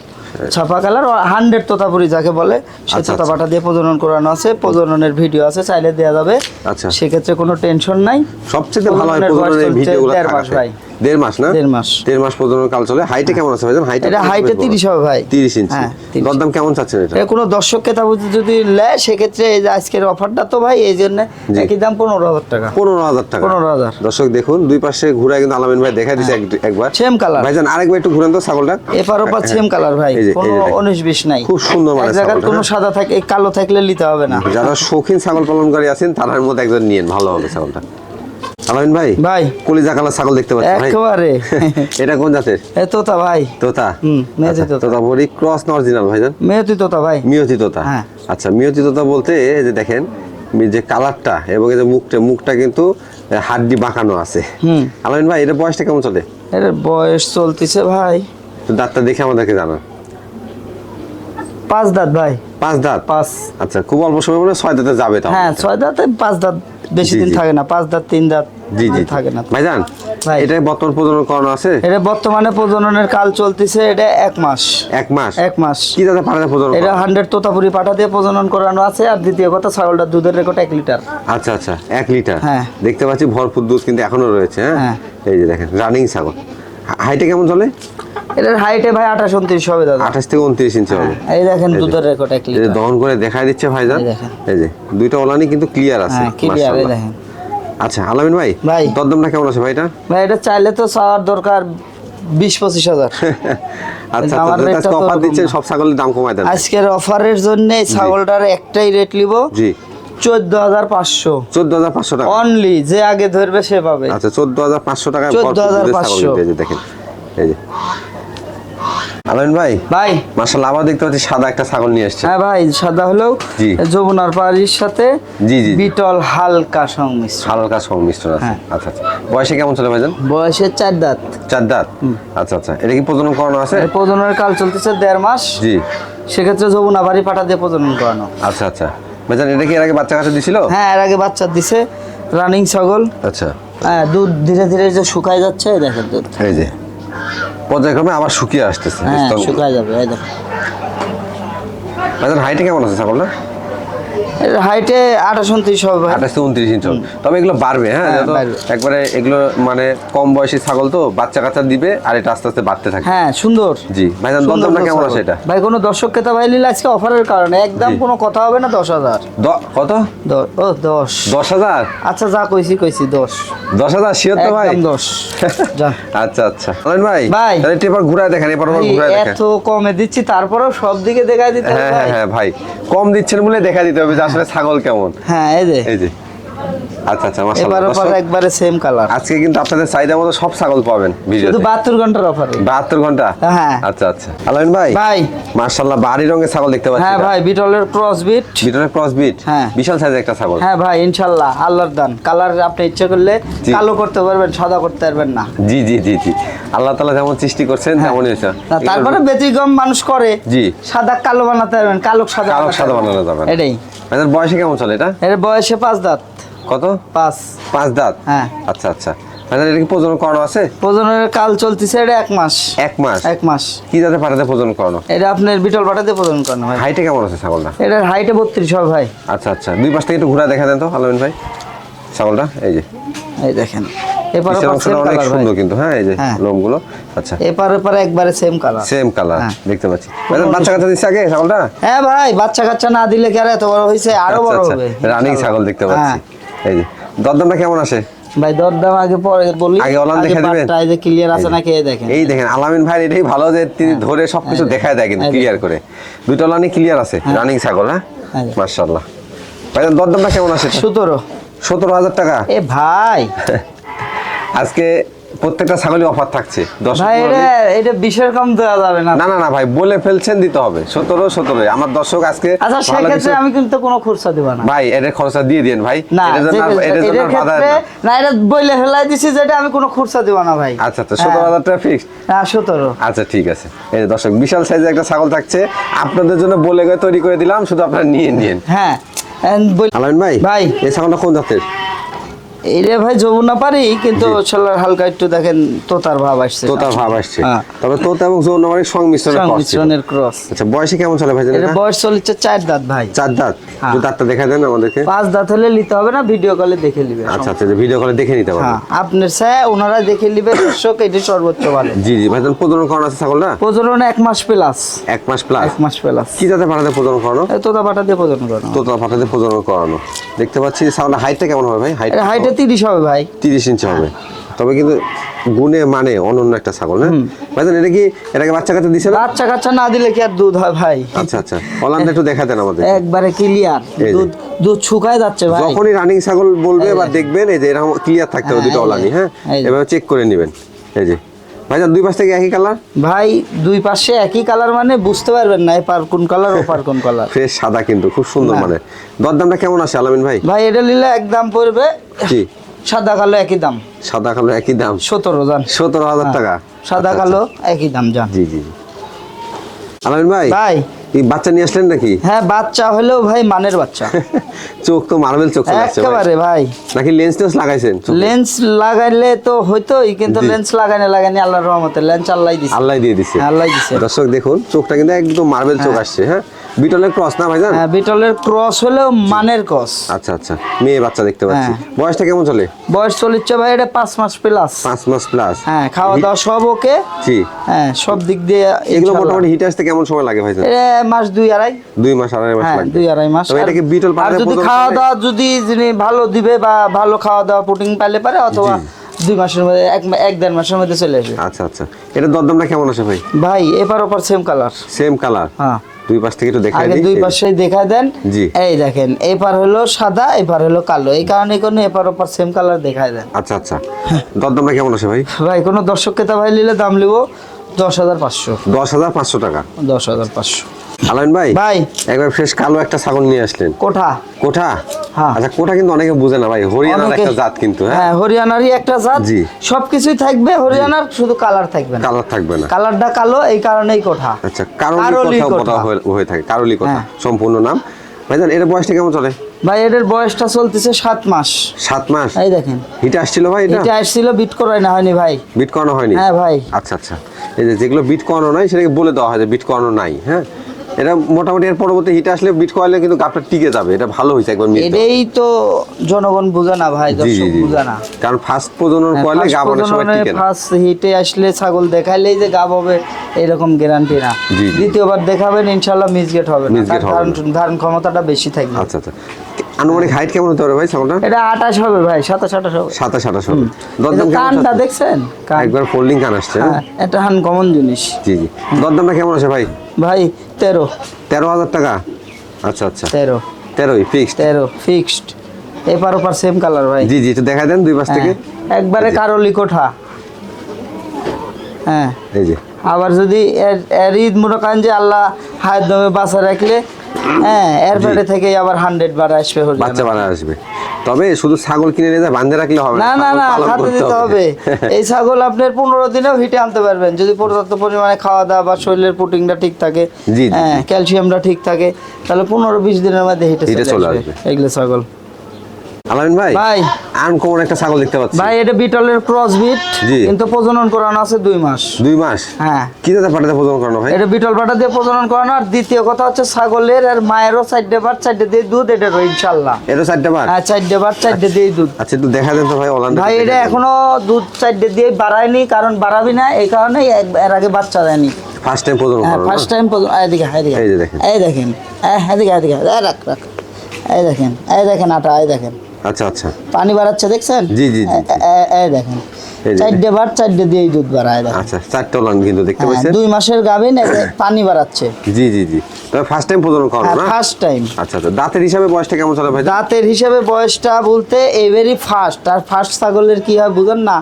ছাপা কালার হান্ড্রেড তোতাপুরি যাকে বলে সে আচ্ছা, তোতা আচ্ছা। পাঠা দিয়ে প্রজনন করানো আছে। প্রজননের ভিডিও আছে চাইলে দেওয়া যাবে। আচ্ছা। সেক্ষেত্রে কোনো টেনশন নাই। সবচেয়ে ভালো হয় প্রজননের ভিডিওগুলো ভাই। দেড় মাস না? দেড় মাস। দেড় মাস প্রজনন কাল চলে। হাইটে কেমন আছে ভাইজান হাইটে এটা হাইটে তিরিশ হবে ভাই। তিরিশ ইঞ্চি হ্যাঁ, 30 দরদাম কেমন চাচ্ছেন এটা? কোনো দর্শক ক্রেতা যদি সেক্ষেত্রে এই যে আজকের অফারটা তো ভাই এই জন্য একই দাম পনেরো হাজার টাকা। পনেরো হাজার টাকা। 15,000 দর্শক দেখুন দুই পাশে ঘুরায় কিন্তু আলামিন ভাই দেখা দিচ্ছে একবার। সেম কালার ভাইজান আরেকবার একটু ঘুরেন তো ছাগলটা। এপার ওপার সেম কালার ভাই। কোনো যে দেখেন। উনিশ বিশ নাই। খুব সুন্দর মানে কোনো হ্যাঁ। সাদা থাকে কালো থাকলে নিতে হবে না। যারা শৌখিন ছাগল পালনকারী আছেন তার মধ্যে একজন নিয়েন। ভালো হবে ছাগলটা। আলামিন ভাই ভাই। কলিজা কালার ছাগল দেখতে পাচ্ছি ভাই। একেবারে। [laughs] এটা কোন জাতের? এ তোতা ভাই। তোতা? হুম, মেয়েতি আচ্ছা, তোতা। তোতা বড়ি ক্রস না অরিজিনাল ভাইজান? মেয়েতি তোতা ভাই। মিয়তি তোতা। হ্যাঁ। আচ্ছা মিয়তি তোতা বলতে এই যে দেখেন যে কালারটা এবং এই যে মুখটা মুখটা কিন্তু হাড্ডি বাঁকানো আছে। হুম। আলামিন ভাই এটা বয়সটা কেমন চলে? এর বয়স চলতেছে ভাই। তো দাঁতটা দেখে আমাদেরকে জানান। পাঁচ দাঁত ভাই। পাঁচ দাঁত? পাঁচ। আচ্ছা খুব অল্প সময় মনে ছয় দাঁতে যাবে তাও হ্যাঁ ছয় দাঁতে পাঁচ দাঁত বেশি দিন থাকে না পাঁচ দাঁত তিন দাঁত। জি জি থাকে না ভাইজান ভাই। এটাই বর্তমান প্রজনন করানো আছে? এটা বর্তমানে প্রজননের কাল চলতেছে এটা এক মাস। এক মাস? এক মাস। কি দাদা পারে প্রজনন এটা হান্ড্রেড তোতাপুরি পাঠা দিয়ে প্রজনন করানো আছে আর দ্বিতীয় কথা ছাগলটার দুধের রেকর্ড এক লিটার। আচ্ছা আচ্ছা এক লিটার। হ্যাঁ। দেখতে পাচ্ছি ভরপুর দুধ কিন্তু এখনও রয়েছে হ্যাঁ? হ্যাঁ। এই যে দেখেন রানিং ছাগল। হাইটে কেমন চলে? এটার হাইটে ভাই আঠাশ উনত্রিশ হবে দাদা। আঠাশ থেকে উনত্রিশ ইঞ্চি হবে। এই দেখেন দুধের রেকর্ড এক লিটার। দহন করে দেখাই দিচ্ছে ভাইজান। এই যে দুইটা ওলানি কিন্তু ক্লিয়ার আছে হ্যাঁ ক্লিয়ার এই দেখেন। আচ্ছা আলামিন ভাই ভাই। দরদামটা কেমন আছে ভাইটা ভাই এটা চাইলে তো চাওয়ার দরকার বিশ পঁচিশ হাজার। [laughs] আচ্ছা আচ্ছা অফার দিচ্ছেন সব ছাগলের দাম কমায় দেন। আজকের অফারের জন্য ছাগলটার একটাই রেট জি। চোদ্দ হাজার পাঁচশো। চোদ্দ হাজার পাঁচশো টাকা। অনলি যে আগে ধরবে সে পাবে। আচ্ছা চোদ্দ হাজার পাঁচশো টাকা 14,500 এই যে দেখেন এই যে। আলামিন ভাই? ভাই। মার্শাল্লাহ আবার দেখতে পাচ্ছি সাদা একটা ছাগল নিয়ে আসছে। হ্যাঁ ভাই সাদা হলেও। যমুনার পাড়ির সাথে জি, জি। বিটল হালকা সংমিশ্রণ। হালকা সংমিশ্রণ আছে। হ্যাঁ। আচ্ছা আচ্ছা। বয়সে কেমন চলে ভাইজান? বয়সের চার দাঁত। চার দাঁত? আচ্ছা আচ্ছা। এটা কি প্রজনন করানো আছে? প্রজননের কাল চলতেছে দেড় মাস। জি। সেক্ষেত্রে যমুনা বাড়ি পাঠা দিয়ে প্রজনন করানো। আচ্ছা আচ্ছা। ভাইজান এটা কি এর আগে বাচ্চা কাছে দিছিল? হ্যাঁ এর আগে বাচ্চা দিছে। রানিং ছাগল। আচ্ছা। হ্যাঁ দুধ ধীরে ধীরে যে শুকায় যাচ্ছে দেখেন দুধ। এই যে। পর্যায়ক্রমে আবার শুকিয়ে আসতেছে হ্যাঁ শুকায় যাবে এই দেখো। ভাইজান হাইটে কেমন আছে ছাগলটা? হাইটে আঠাশ উনত্রিশ হবে আঠাশ উনত্রিশ ইঞ্চ তবে এগুলো বাড়বে হ্যাঁ? হ্যাঁ। একবারে এগুলো মানে কম বয়সী ছাগল তো বাচ্চা কাচ্চা দিবে আর এটা আস্তে আস্তে বাড়তে থাকে। হ্যাঁ সুন্দর। জি। সুন্দর দরদামটা কেমন। আছে এটা? ভাই কোনো দর্শক ক্রেতা ভাই নিলে আজকে অফারের কারণে একদম কোনো কথা হবে না দশ হাজার। কত? ও দশ। দশ হাজার? আচ্ছা যা কইছি কইছি দশ। দশ হাজার শিওর তো ভাই? দশ। [laughs] আচ্ছা আচ্ছা। ভাই ভাই। তাহলে একটু এবার ঘুরায় দেখেন এবার ভাই, ঘুরায় দেখেন। এত কমে দিচ্ছি তারপরেও সব দিকে দেখাই দিতে হ্যাঁ ভাই। হ্যাঁ হ্যাঁ ভাই। কম দিচ্ছেন বলে দেখা দিতে হবে আসলে ছাগল কেমন? হ্যাঁ এই যে। এই যে। আচ্ছা আচ্ছা এবার মাশাআল্লাহ একবারে সেম কালার আজকে কিন্তু আপনাদের চাহিদা মতো সব ছাগল পাবেন শুধু বাহাত্তর ঘণ্টার অফারে বাহাত্তর ঘণ্টা? হ্যাঁ। আচ্ছা আচ্ছা। আলামিন ভাই? ভাই। মার্শাল্লাহ বাড়ি রঙের ছাগল দেখতে পাচ্ছি হ্যাঁ ভাই বিটলের ক্রস বিট বিটনের ক্রস বিট হ্যাঁ। বিশাল সাইজের একটা ছাগল। হ্যাঁ ভাই আল্লাহর দান। কালার আপনি ইচ্ছে করলে। কালো করতে পারবেন সাদা করতে পারবেন না। জি জি জি জি। আল্লাহ তাআলা যেমন সৃষ্টি করছেন হ্যাঁ। তেমনই হয়েছে। তারপরে ব্যতিক্রম মানুষ করে জি। সাদা কালো বানাতে পারবেন কালো সাদা কালো সাদা। বানানো যাবে এটাই। এদের বয়সে কেমন চলে এটা? এর বয়সে পাঁচ দাঁত। কত? পাঁচ। পাঁচ দাঁত? হ্যাঁ। আচ্ছা আচ্ছা। ভাইজান এটা কি প্রজনন করানো আছে? প্রজনের কাল চলতেছে এটা এক মাস। এক মাস? এক মাস। কি জাতে পাঠাতে প্রজনন করানো? এটা আপনার বিটল পাটাতে প্রজনন করানো হয়। হাইটে কেমন আছে ছাগলটা? এটার হাইটে বত্রিশ হবে ভাই। আচ্ছা আচ্ছা। দুই পাশ থেকে একটু ঘুরা দেখা দেন তো আলমিন ভাই। ছাগলটা এই যে। এই দেখেন। এপার পিছের অংশটা অনেক সুন্দর কিন্তু হ্যাঁ এই যে হ্যাঁ। লোমগুলো আচ্ছা। এপার একবারে সেম কালার সেম কালার হ্যাঁ। দেখতে পাচ্ছি। বাচ্চা কাচ্চা দিচ্ছে আগে ছাগলটা? হ্যাঁ ভাই বাচ্চা কাচ্চা না দিলে কি আর এত বড় হয়েছে আরও বড় হবে। রানিং ছাগল দেখতে পাচ্ছি। হ্যাঁ। এই যে দরদামটা কেমন আসে? ভাই দরদাম আগে পরে বলি। আগে দেখে দিবেন? যে ক্লিয়ার আছে। নাকি এই দেখেন। এই দেখেন আলামিন ভাই এটাই ভালো যে তিনি ধরে সবকিছু দেখায় দেয় কিন্তু ক্লিয়ার করে। দুটো লানি ক্লিয়ার আছে রানিং ছাগল হ্যাঁ? যে। মার্শাল্লাহ দরদামটা কেমন আসে? সতেরো। সতেরো হাজার টাকা। এ ভাই [laughs] আজকে প্রত্যেকটা ছাগলই অফার থাকছে। দশ ভাই এটা এটা বিশের কম দেওয়া যাবে না। না না না ভাই বলে ফেলছেন দিতে হবে। সতেরো সতেরো। আমার দর্শক আজকে আচ্ছা সেক্ষেত্রে আমি কিন্তু কোনো দিব না। ভাই এর খরচা দিয়ে দিন ভাই। না জন্য বাধা এটা বইলে ফেলাই দিছি যেটা আমি কোনো খুরসা দিব না ভাই। আচ্ছা আচ্ছা সতেরো হাজার টাকা ফিক্সড হ্যাঁ সতেরো। আচ্ছা ঠিক আছে। এই দর্শক বিশাল সাইজের একটা ছাগল থাকছে। আপনাদের জন্য বলে গিয়ে তৈরি করে দিলাম শুধু আপনারা নিয়ে নিন। হ্যাঁ। আলামিন ভাই ভাই। এই ছাগলটা কোন জাতের? এইটা ভাই যমুনা পারি কিন্তু ছেলের হালকা একটু দেখেন তোতার ভাব আসছে। তোতার ভাব আসছে। হ্যাঁ। তবে তোতা এবং যৌনমানের সংমিশ্রণের সংমিশ্রণের ক্রস আচ্ছা বয়সে কেমন চলে ভাই এর বয়স চলছে চার দাঁত ভাই। চার দাঁত? হ্যাঁ। দাঁতটা দেখা দেন আমাদেরকে। পাঁচ দাঁত হলে নিতে হবে না ভিডিও কলে দেখে নিবে। আচ্ছা আচ্ছা ভিডিও কলে দেখে নিতে পারবেন হ্যাঁ আপনার স্যার ওনারা দেখে নিবে দর্শক এটি সর্বোচ্চ ভালো। জি জি ভাই প্রজনন করানো আছে ছাগলটা? প্রজনন এক মাস প্লাস এক মাস প্লাস এক মাস প্লাস কি জাতে পাঠাতে প্রজনন করানো? তোতা দিয়ে প্রজনন করানো। তোতা পাঠাতে প্রজনন করানো। দেখতে পাচ্ছি ছাগলের হাইটটা কেমন হবে ভাই? হাইট হাইটে তিরিশ হবে ভাই। তিরিশ ইঞ্চি হবে। তবে কিন্তু গুণে মানে অনন্য একটা ছাগল হ্যাঁ? ভাইজান এটা কি এটাকে বাচ্চা কাচ্চা দিছে না? বাচ্চা কাচ্চা না দিলে কি আর দুধ হয় ভাই? আচ্ছা আচ্ছা। অলানটা একটু দেখা দেন আমাদের। একবারে ক্লিয়ার দুধ দুধ শুকায় যাচ্ছে ভাই। যখনই রানিং ছাগল বলবে বা দেখবেন এই যে এরকম ক্লিয়ার থাকতে হবে হ্যাঁ, দুটো অলানি হ্যাঁ? এভাবে চেক করে নেবেন। এই যে। ভাইজান দুই পাশ থেকে একই কালার ভাই দুই পাশে একই কালার মানে বুঝতে পারবেন না এপার কোন কালার ওপার কোন কালার [laughs] ফ্রেশ সাদা কিন্তু খুব সুন্দর। মানে। দরদামটা কেমন আছে আলামিন ভাই? ভাই এটা নিলে একদম পড়বে কি? সাদা কালো একই দাম। সাদা কালো একই দাম? সতেরো জান। সতেরো হাজার টাকা? সাদা আচ্ছা, কালো একই দাম জান। আচ্ছা। জি জি জি। আলামিন ভাই? ভাই। এই বাচ্চা নিয়ে আসলেন নাকি? হ্যাঁ বাচ্চা হলেও ভাই মানের বাচ্চা। [laughs] চোখ তো মার্বেল চোখ। একেবারে ভাই। নাকি লেন্স টেন্স লাগাইছেন লেন্স লাগাইলে তো হইতোই কিন্তু। লেন্স লাগাইনে লাগাইনি আল্লাহর রহমতে লেন্স আল্লাহ দিছে। আল্লাহ দিয়ে দিছে। হ্যাঁ, আল্লাহ দিছে। দর্শক দেখুন চোখটা কিন্তু একদম মার্বেল চোখ আসছে হ্যাঁ? বিটলের ক্রস না ভাইজান? হ্যাঁ বিটলের ক্রস হলেও মানের ক্রস আচ্ছা আচ্ছা। মেয়ে বাচ্চা দেখতে পাচ্ছি। হ্যাঁ। বয়সটা কেমন চলে? বয়স চলিচ্ছে ভাই এটা পাঁচ মাস প্লাস পাঁচ মাস প্লাস হ্যাঁ খাওয়া দাওয়া সব ওকে জি। হ্যাঁ সব দিক দিয়ে এগুলো মোটামুটি হিট আসতে কেমন সময় লাগে ভাইজান? এটা মাস দুই আড়াই। দুই মাস আড়াই মাস হ্যাঁ লাগবে। দুই আড়াই মাস। তবে এটা কি বিটল পাঠাতে যদি খাওয়া দাওয়া যদি যিনি ভালো দিবে বা ভালো খাওয়া দাওয়া প্রোটিন পাইলে পারে অথবা দুই মাসের মধ্যে এক এক দেড় মাসের মধ্যে চলে আসবে। আচ্ছা আচ্ছা। এটা দরদামটা কেমন আসে ভাই? ভাই এপার ওপার সেম কালার সেম কালার হ্যাঁ। দুই পাশ থেকে একটু দেখাই আগে দিই। দুই পাশেই দেখা দেন। জি। এই দেখেন এপার হলো সাদা এপার হলো কালো। এই কারণে কোনো এপার ওপার সেম কালার দেখায় দেন। আচ্ছা আচ্ছা। দরদামটা কেমন আছে ভাই? ভাই কোনো দর্শক ক্রেতা ভাই নিলে দাম লিব দশ হাজার পাঁচশো। দশ হাজার পাঁচশো টাকা। দশ হাজার পাঁচশো। আলাইন ভাই? ভাই। একবার ফ্রেশ কালো একটা ছাগল নিয়ে আসলেন। কোঠা। কোঠা? হ্যাঁ। আচ্ছা কোঠা কিন্তু অনেকে বুঝে না ভাই হরিয়ানার একটা জাত কিন্তু হ্যাঁ? হ্যাঁ হরিয়ানারই একটা জাত। জি। সবকিছুই থাকবে হরিয়ানার শুধু কালার থাকবে না। কালার থাকবে না। কালারটা কালো এই কারণেই কোঠা। আচ্ছা কারলি কোঠা। হয়ে- থাকে কারলি কথা হ্যাঁ। সম্পূর্ণ নাম। ভাইজান এর বয়সটা কেমন চলে? ভাই এদের বয়সটা চলতেছে সাত মাস। সাত মাস? এই দেখেন। হিট আসছিল ভাই এটা? এটা আসছিল বিট করাই না হয়নি ভাই। বিট করানো হয়নি? হ্যাঁ ভাই। আচ্ছা আচ্ছা। এই যে যেগুলো বিট করানো নাই সেটাকে বলে দেওয়া হয় যে বিট করানো নাই হ্যাঁ? এটা মোটামুটি এর পরবর্তী হিট আসলে বিট কোয়ালে কিন্তু গাপটা টিকে যাবে। এটা ভালো হয়েছে একবার মিট এটাই তো জনগণ বুঝে না ভাই দর্শক বুঝে না। কারণ ফার্স্ট প্রজনন কোয়ালে গাব অনেক সময় টিকে না। ফার্স্ট হিটে আসলে ছাগল দেখাইলেই যে গাব হবে এরকম গ্যারান্টি না। দ্বিতীয়বার দেখাবেন ইনশাল্লাহ মিসগেট হবে না। কারণ ধারণ ধারণ ক্ষমতাটা বেশি থাকবে। আচ্ছা আচ্ছা। আনুমানিক হাইট কেমন হতে পারে ভাই ছাগলটা? এটা আঠাশ হবে ভাই সাতাশ আঠাশ হবে। সাতাশ আঠাশ হবে। এই দরদাম কানটা দেখছেন? কান। একবার ফোল্ডিং কান আসছে হ্যাঁ? হ্যাঁ এটা হান কমন জিনিস। জি জি। দরদামটা কেমন আছে ভাই? ভাই তেরো। তেরো হাজার টাকা? আচ্ছা আচ্ছা। তেরো। তেরোই ফিক্সড তেরো ফিক্সড এপার ওপার সেম কালার ভাই। জি জি একটু দেখা দেন দুই পাশ থেকে। হ্যাঁ, একবারে। কারলি কোঠা। হ্যাঁ। এই যে। আবার যদি এর- এর ঈদ মুরাকান যে আল্লাহ হায়াত দমে বাঁচা রাখলে হ্যাঁ এর থেকে আবার হান্ড্রেড বার আসবে বাচ্চা বার আসবে। তবে শুধু ছাগল কিনে নিয়ে বান্ধে রাখলে হবে না না না খাতে দিতে হবে। এই ছাগল আপনার পনেরো দিনেও হিটে আনতে পারবেন। যদি পর্যাপ্ত পরিমাণে খাওয়া দাওয়া বা শরীরের প্রোটিনটা ঠিক থাকে হ্যাঁ ক্যালসিয়ামটা ঠিক থাকে তাহলে পনেরো বিশ দিনের মধ্যে হিটে চলে আসবে। এগুলো ছাগল। আলামিন ভাই ভাই। আনকমন একটা ছাগল দেখতে পাচ্ছি। ভাই এটা বিটলের ক্রস বিট। কিন্তু প্রজনন করানো আছে দুই মাস। দুই মাস? হ্যাঁ। কি জাতের পাঠাতে প্রজন করানো ভাই? এটা বিটল পাটা দিয়ে প্রজনন করানো। আর দ্বিতীয় কথা হচ্ছে ছাগলের আর মায়েরও চারটে বার চারটে দিয়ে দুধ এটারও ইনশাল্লাহ। এটা চারটা বার হ্যাঁ চারটে বার চারটে দিয়ে দুধ। আচ্ছা একটু দেখা দেন তো ভাই অলান ভাই এটা এখনও দুধ চারটে দিয়ে বাড়ায়নি কারণ বাড়াবি না এই কারণে এর আগে বাচ্চা দেয়নি। ফার্স্ট টাইম প্রজন হ্যাঁ করানো ফার্স্ট টাইম এদিকে এদিকে এই দেখেন। এই দেখেন। এই এদিকে এদিকে রাখ রাখ এই দেখেন এই দেখেন আটা এই দেখেন। আচ্ছা আচ্ছা। পানি বাড়াচ্ছে দেখছেন? জি, জি, এই দেখেন চারটে বার চারটে দিয়েই দুধ বাড়ায় দেখেন। আচ্ছা চারটা কিন্তু দেখতে হ্যাঁ, পাচ্ছেন? দুই মাসের গাভিন পানি বাড়াচ্ছে। জি জি জি। তবে ফার্স্ট টাইম প্রজন করানো হ্যাঁ না? ফার্স্ট টাইম আচ্ছা আচ্ছা। দাঁতের হিসাবে বয়সটা কেমন চলে ভাই দাঁতের হিসেবে বয়সটা বলতে এবারই ফার্স্ট আর ফার্স্ট ছাগলের কি হয় বুঝেন না।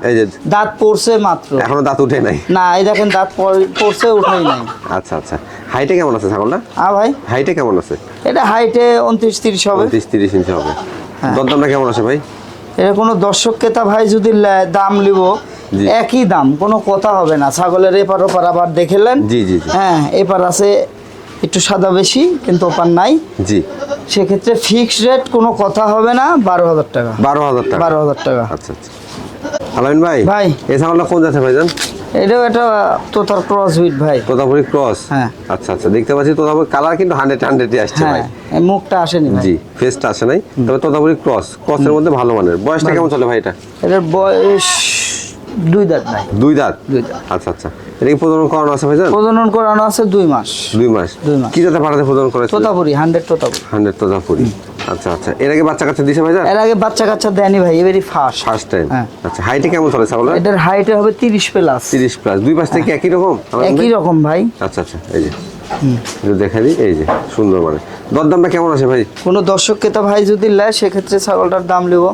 দাঁত পড়ছে মাত্র। এখনও দাঁত উঠে নাই? না এই দেখেন দাঁত পড়ছে উঠেই নাই। আচ্ছা আচ্ছা। হাইটে কেমন আছে ছাগলটা? আ ভাই। হাইটে কেমন আছে? এটা হাইটে উনত্রিশ তিরিশ হবে। পঁয়ত্রিশ তিরিশ ইঞ্চি হবে। হ্যাঁ। দরদামটা কেমন আছে ভাই? এটা কোনো দর্শক ক্রেতা ভাই যদি দাম নিব একই দাম কোনো কথা হবে না। ছাগলের এপার ওপার আবার দেখেলেন জি, জি, জি। হ্যাঁ এপার আছে একটু সাদা বেশি কিন্তু ওপার নাই। জি। সেক্ষেত্রে ফিক্সড রেট কোনো কথা হবে না বারো হাজার টাকা। বারো হাজার টাকা। বারো হাজার টাকা। আচ্ছা আচ্ছা। আলামিন ভাই ভাই। এই ছাগলটা কোন জাতের ভাইজান? এটাও এটা তোতার ক্রস হুইট ভাই। তোতাপুরি ক্রস হ্যাঁ। আচ্ছা আচ্ছা দেখতে পাচ্ছি তোতাপুরি কালার কিন্তু হান্ড্রেড হান্ড্রেডই আসছে হ্যাঁ ভাই মুখটা আসেনি ভাই। জি ফেসটা আসে নাই। তবে তোতাপুরি ক্রস ক্রসের মধ্যে ভালো মানের। বয়সটা কেমন চলে ভাই এটা? এটার বয়স দুই দাঁত ভাই। দুই দাঁত? দুই দাঁত। আচ্ছা আচ্ছা। এটা কি প্রজনন করানো আছে ভাইজান? প্রজনন করানো আছে দুই মাস। দুই মাস। দুই মাস। কি জাতের পাঠাতে প্রজনন করেছে? তোতাপুরি হান্ড্রেড তোতাপুরি। হান্ড্রেড তোতাপুরি। আচ্ছা আচ্ছা। এর আগে বাচ্চা কাচ্চা দিছে ভাইজান? এর আগে বাচ্চা কাচ্চা দেয়নি ভাই এবারই ফার্স্ট ফার্স্ট টাইম হ্যাঁ। আচ্ছা হাইটে কেমন চলে ছাগলের এটার হাইটে হবে তিরিশ প্লাস তিরিশ প্লাস দুই পাশ থেকে একই রকম? একই রকম ভাই। আচ্ছা আচ্ছা এই যে। দেখা দিই এই যে সুন্দর মানে। দরদামটা কেমন আছে ভাই? কোনো দর্শক ক্রেতা ভাই যদি নেয় সেক্ষেত্রে ছাগলটার দাম নেব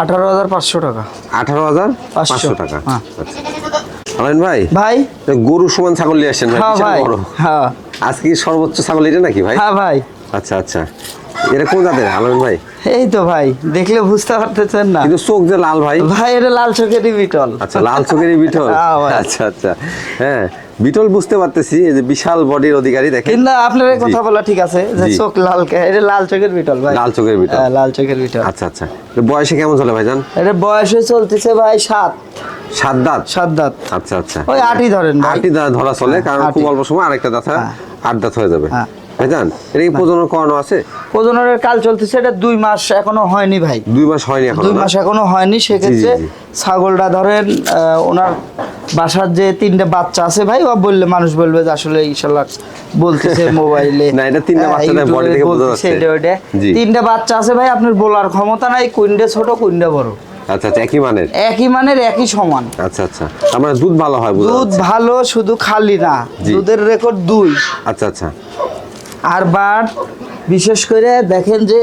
আঠারো হাজার পাঁচশো টাকা। আঠারো হাজার পাঁচশো। টাকা। হ্যাঁ। আচ্ছা। ভাই? ভাই? গরু সমান ছাগল নিয়ে আসেন ভাই হ্যাঁ ভাই। হ্যাঁ। আজকে সর্বোচ্চ ছাগল এটা নাকি ভাই? হ্যাঁ ভাই। আচ্ছা আচ্ছা। এটা কোন জাতের আলামিন ভাই? এই তো ভাই দেখলে বুঝতে পারতেছেন না। কিন্তু চোখ যে লাল ভাই? ভাই এটা লাল চোখেরই বিটল। আচ্ছা লাল চোখেরই বিটল? [laughs] হ্যাঁ আচ্ছা আচ্ছা। হ্যাঁ বিটল বুঝতে পারতেছি এই যে বিশাল বডির অধিকারী দেখেন। আপনার কথা বলা ঠিক আছে যে চোখ লাল কে- এটা লাল চোখের বিটল ভাই। লাল চোখের বিটল। হ্যাঁ, লাল চোখের বিটল। আচ্ছা আচ্ছা। বয়সে কেমন চলে ভাইজান? এটা বয়সে চলতেছে ভাই সাত। সাত দাঁত? সাত দাঁত। আচ্ছা আচ্ছা। ওই আটই ধরেন দাঁত ধরা চলে কারণ আটই। খুব অল্প সময় আরেকটা দাঁত হয়। আট দাঁত হয়ে যাবে। ভাইজান এটা কি প্রজনন করানো আছে? প্রজননের কাল চলতেছে এটা দুই মাস এখনও হয়নি ভাই। দুই মাস হয়নি এখন দুই মাস এখনও হয়নি সেক্ষেত্রে। ছাগলটা ধরেন ওনার বাসার যে তিনটে বাচ্চা আছে ভাই ও বললে মানুষ বলবে যে আসলে ইনশাল্লাহ বলতেছে [laughs] মোবাইলে। না, এটা তিনটে বাচ্চা ইউটিউবে body থেকে বোঝা যাচ্ছে। এটা ওইটা। জি। তিনটে বাচ্চা আছে ভাই আপনার বলার ক্ষমতা নাই কুইন্ডে ছোট কুইন্ডে বড়। আচ্ছা আচ্ছা একই মানের? একই মানের একই সমান। আচ্ছা আচ্ছা আমার দুধ ভালো হয় দুধ ভালো শুধু খালি না দুধের রেকর্ড দুই। আচ্ছা আচ্ছা। আর বাট বিশেষ করে দেখেন যে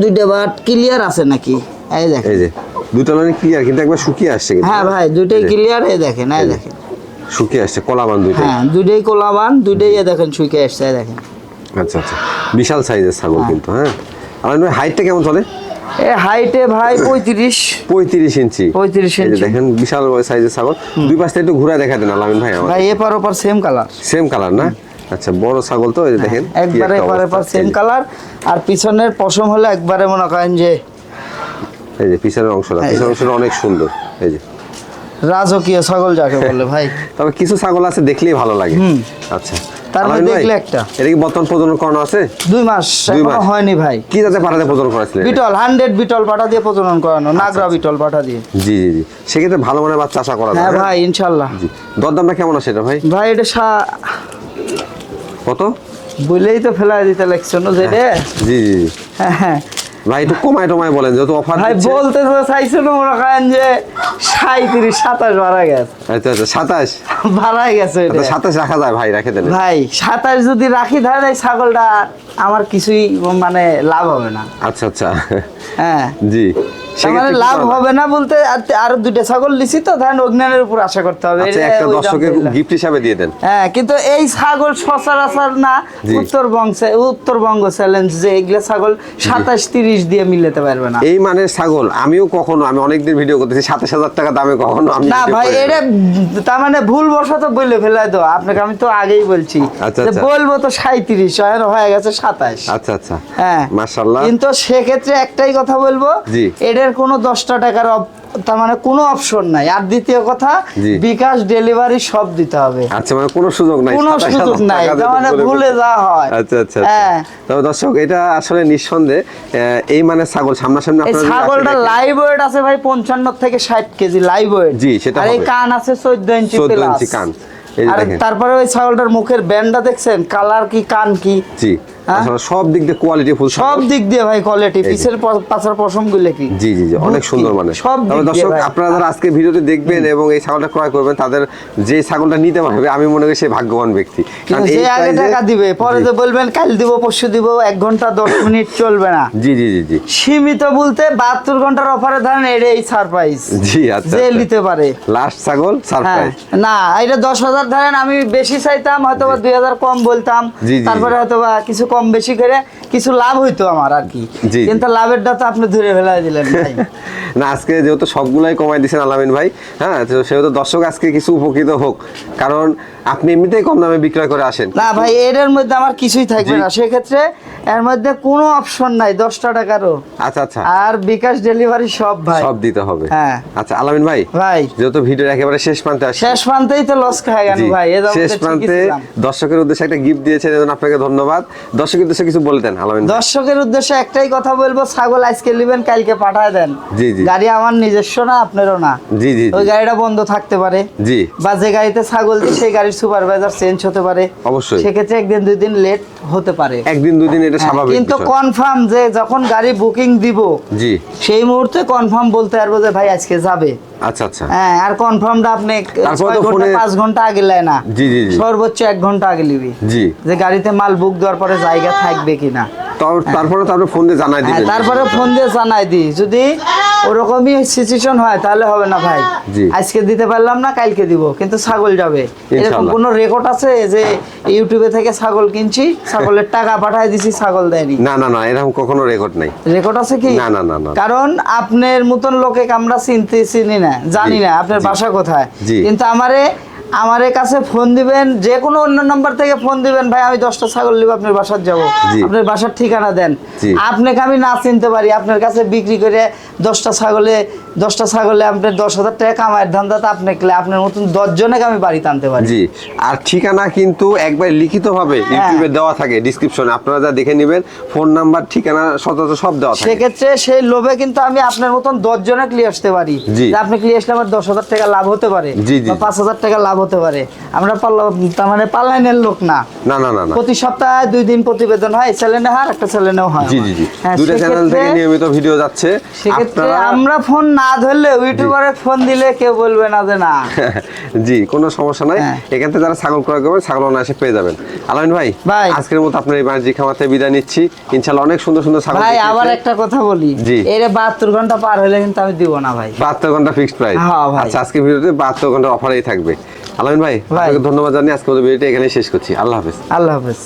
দুইটা বাট ক্লিয়ার আছে নাকি? এই দেখেন। এই যে দুটো মানে ক্লিয়ার কিন্তু একবার শুকিয়ে আসছে কিন্তু হ্যাঁ ভাই দুইটাই ক্লিয়ার এই দেখেন এই দেখেন। শুকিয়ে আসছে কলাবান দুইটা হ্যাঁ দুইটাই কোলাবান দুইটাই দেখেন শুকে আসছে এই দেখেন। আচ্ছা আচ্ছা বিশাল সাইজের ছাগল হ্যাঁ। কিন্তু হ্যাঁ? আমার ভাই হাইটটা কেমন চলে? এ হাইটে ভাই [coughs] পঁয়ত্রিশ। পঁয়ত্রিশ ইঞ্চি। 35 এই ইঞ্চি। দেখেন বিশাল সাইজের ছাগল। দুই পাশটা একটু ঘুরে দেখা দেন আলামিন ভাই আমার ভাই এপার ওপার সেম কালার সেম কালার না? আচ্ছা বড় ছাগল তো দেখেন কি একবারে অবস্থা। সেম কালার আর পিছনের পশম হলে একবারে মনে করেন যে এই যে পিছনের অংশটা পিছনের অংশটা অনেক সুন্দর এই যে। রাজকীয় ছাগল যাকে বলে ভাই। তবে কিছু ছাগল আছে দেখলেই ভালো লাগে। আচ্ছা। তার মধ্যে দেখলে একটা। এটা কি বর্তমান প্রজনন করানো আছে? দুই মাস এখনও হয়নি ভাই। কি যাতে পাঠাতে প্রজনন করেছিলেন বিটল হান্ড্রেড বিটল পাঠা দিয়ে প্রজনন করানো আচ্ছা, নাগরা বিটল পাঠা দিয়ে। জি জি জি। সেক্ষেত্রে ভালো মানের বাচ্চা আশা করা যায় হ্যাঁ হ্যাঁ? ভাই ইনশাল্লাহ। জি। দরদামটা কেমন আছে এটা ভাই? ভাই এটা সা- কত? বলেই তো ফেলা দিতে লাগছো না যেটা? জি জি জি। হ্যাঁ হ্যাঁ। ভাই একটু কমায় টমায় বলেন যেহেতু অফার ভাই বলতে তো চাইছো না মনে করেন যে সাঁত্রিশ সাতাশ বাড়া গেছে। আচ্ছা আচ্ছা সাতাশ? বাড়া গেছে এটা। আচ্ছা সাতাশ রাখা যায় ভাই রেখে দেন ভাই সাতাশ যদি রাখি তাহলে ছাগলটা আমার কিছুই মানে লাভ হবে না। আচ্ছা আচ্ছা। হ্যাঁ। জি। কি লাভ হবে না বলতে আর- দুইটা ছাগল লিছি তো ধান অজ্ঞানের উপর আশা করতে হবে। আচ্ছা একটা দর্শকের গিফট হিসাবে দিয়ে দেন। হ্যাঁ কিন্তু এই ছাগল সচরাচর না। উত্তরবঙ্গ উত্তরবঙ্গ চ্যালেঞ্জ যে এগুলা ছাগল সাতাশ তিরিশ দিয়ে মিলাতে পারবে না। এই মানের ছাগল আমিও কখনো আমি অনেকদিন ভিডিও করতেছি সাতাশ হাজার টাকা দামে কখনো না ভাই এটা তার মানে ভুল বসত বললে ফেলাই দো আপনাকে আমি তো আগেই বলছি আচ্ছা, আচ্ছা। বলব তো সাঁত্রিশ হয়ে গেছে সাতাশ। আচ্ছা আচ্ছা। হ্যাঁ। মাশাআল্লাহ। কিন্তু সেক্ষেত্রে একটাই কথা বলব জি। এটার কোনো দশটা টাকার তার মানে কোনো অপশন নাই। আর দ্বিতীয় কথা বিকাশ ডেলিভারি সব দিতে হবে। আচ্ছা মানে কোনো সুযোগ নাই কোনো সুযোগ নাই তার মানে ভুলে যাওয়া হয়। আচ্ছা আচ্ছা হ্যাঁ। আচ্ছা। তবে দর্শক এটা আসলে নিঃসন্দেহে এই মানে ছাগল সামনাসামনি আপনারা ছাগলটা লাইভ ওয়েট আছে ভাই পঞ্চান্ন থেকে ষাট কেজি লাইভ ওয়েট জি, সেটা আর এই কান আছে চোদ্দ ইঞ্চি 14 ইঞ্চি কান। আর তারপরে ওই ছাগলটার মুখের ব্যান্ডটা দেখছেন? কালার কি কান কি? জি। হ্যাঁ? সব দিক দিয়ে কোয়ালিটি ফুল সব দিক দিয়ে ভাই কোয়ালিটি পিছের প- পাছার পশমগুলো কি? জি জি জি অনেক সুন্দর মানে। সব দর্শক আপনারা যারা আজকে ভিডিওটি দেখবেন এবং এই ছাগলটা ক্রয় করবেন তাদের যে ছাগলটা নিতে পারবে আমি মনে করি সে ভাগ্যবান ব্যক্তি। কারণ এই আগে টাকা দিবে পরে তো বলবেন কাল দিব পরশু দিব এক ঘণ্টা দশ মিনিট চলবে না। জি জি জি জি। সীমিত বলতে বাহাত্তর ঘণ্টার অফারে ধরেন এটাই সারপ্রাইজ জি আচ্ছা যে আচ্ছা। নিতে পারে। লাস্ট ছাগল হ্যাঁ সারপ্রাইজ না এটা দশ হাজার ধরেন আমি বেশি চাইতাম হয়তো দুই হাজার কম বলতাম। তারপরে। হয়তো কিছু কম বেশি করে কিছু লাভ হইতো আমার আর কি। কিন্তু লাভেরটা তো আপনি ধরে ফেলাই দিলেন ভাই। [laughs] না আজকে যেহেতু সবগুলাই কমাই দিয়েছেন আলামিন ভাই হ্যাঁ তো সেহেতু দর্শক আজকে কিছু উপকৃত হোক। কারণ আপনি এমনিতেই কম দামে বিক্রয় করে আসেন। না ভাই এর মধ্যে আমার কিছুই থাকবে। না। সেক্ষেত্রে এর মধ্যে কোনো অপশন নাই দশটা টাকারও। আচ্ছা আচ্ছা। আর বিকাশ ডেলিভারি সব ভাই। সব দিতে হবে। হ্যাঁ। আচ্ছা আলামিন ভাই ভাই। যেহেতু ভিডিওর একেবারে শেষ প্রান্তে আসি শেষ প্রান্তেই তো লস খায় গেল ভাই শেষ প্রান্তে দর্শকের উদ্দেশ্যে একটা গিফট দিয়েছেন এজন্য আপনাকে ধন্যবাদ। দর্শকের উদ্দেশ্যে কিছু বলতেন আলামিন দর্শকের উদ্দেশ্যে একটাই কথা বলব ছাগল আজকে নেবেন কালকে পাঠায় দেন। জি, জি। গাড়ি আমার নিজস্ব না আপনারও না। জি জি ওই গাড়িটা বন্ধ থাকতে পারে। জি। বা যে গাড়িতে ছাগল সেই গাড়ির সুপারভাইজার চেঞ্জ হতে পারে। অবশ্যই। সেক্ষেত্রে একদিন দুই দিন লেট হতে পারে। একদিন দুই দিন এটা হ্যাঁ, স্বাভাবিক কিন্তু কনফার্ম যে যখন গাড়ি বুকিং দিব জি। সেই মুহূর্তে কনফার্ম বলতে পারব যে ভাই আজকে যাবে। আচ্ছা আচ্ছা। হ্যাঁ আর কনফার্মটা আপনি ঘণ্টা পাঁচ ঘণ্টা আগে লেয় না। জি, জি, জি। সর্বোচ্চ এক ঘণ্টা আগে নিবি। জি। যে গাড়িতে মাল বুক দেওয়ার পরে জায়গা থাকবে কিনা। তার- তারপরে ফোন দিয়ে জানাই হ্যাঁ, দিবেন। তারপরে ফোন দিয়ে জানাই দিই। যদি ওরকমই সিচুয়েশন হয় তাহলে হবে না ভাই। আজকে দিতে পারলাম না কালকে দিব। কিন্তু ছাগল যাবে। এরকম। কোনো রেকর্ড আছে যে ইউটিউবে থেকে ছাগল কিনছি ছাগলের টাকা পাঠায় দিছি ছাগল দেয়নি? না না না এরকম কখনো রেকর্ড নাই। রেকর্ড আছে কি? না, না, না। কারণ আপনার মতন লোকে আমরা চিনতে চিনি না জানি না। আপনার। বাসা কোথায়? কিন্তু আমারে আমার কাছে ফোন দিবেন যে কোনো অন্য নাম্বার থেকে ফোন দিবেন ভাই আমি দশটা ছাগল নিব আপনার বাসার যাব। আপনার বাসার ঠিকানা দেন। আপনাকে আমি না চিনতে পারি আপনার কাছে বিক্রি করে দশটা ছাগলে দশটা ছাগলে আপনার দশ হাজার টাকা কামায়ের ধান্দাতে আপনাকে আপনার মতন দশজনকে আমি বাড়ি আনতে পারি। জি। আর ঠিকানা কিন্তু একবার লিখিত ভাবে হ্যাঁ। ইউটিউবে দেওয়া থাকে ডিসক্রিপশনে আপনারা যা দেখে নেবেন ফোন নাম্বার ঠিকানা সচরাচর সব দেওয়া থাকে। সেক্ষেত্রে সেই লোভে কিন্তু আমি আপনার মতন দশ জনে ক্লিয়ে আসতে পারি। আপনি ক্লিয়ে আসলে আমার দশ হাজার টাকা লাভ হতে পারে। পাঁচ হাজার টাকা লাভ হতে পারে। আমরা পাল্লা তার মানে পাল্লাইনের লোক না। না না না প্রতি সপ্তাহে দুই দিন প্রতিবেদন হয় চ্যানেলে হয় একটা চ্যানেলেও হয় জি জি জি। হ্যাঁ, দুইটা চ্যানেল থেকে নিয়মিত ভিডিও যাচ্ছে। সেক্ষেত্রে আমরা ফোন না ধরলে ইউটিউবারে ফোন দিলে কেউ বলবে না যে না। [laughs] জি কোনো সমস্যা নাই। হ্যাঁ। এখান থেকে যারা ছাগল ক্রয় করবেন ছাগল অনায়াসে পেয়ে যাবেন। আলামিন ভাই ভাই। আজকের মতো আপনার এই বাণিজ্যিক থেকে বিদায় নিচ্ছি। ইনশাল্লাহ অনেক সুন্দর সুন্দর ছাগল ভাই আবার একটা কথা বলি। জি। এর বাহাত্তর ঘণ্টা পার হলে কিন্তু আমি দিব না ভাই। বাহাত্তর ঘণ্টা ফিক্সড প্রাইস হ্যাঁ, ভাই। আচ্ছা আজকে ভিডিওতে বাহাত্তর ঘণ্টার অফারেই থাকবে। আলামিন ভাই ভাই। আপনাকে ধন্যবাদ জানিয়ে আজকে ভিডিওটা এখানে শেষ করছি। আল্লাহ হাফেজ। আল্লাহ হাফেজ।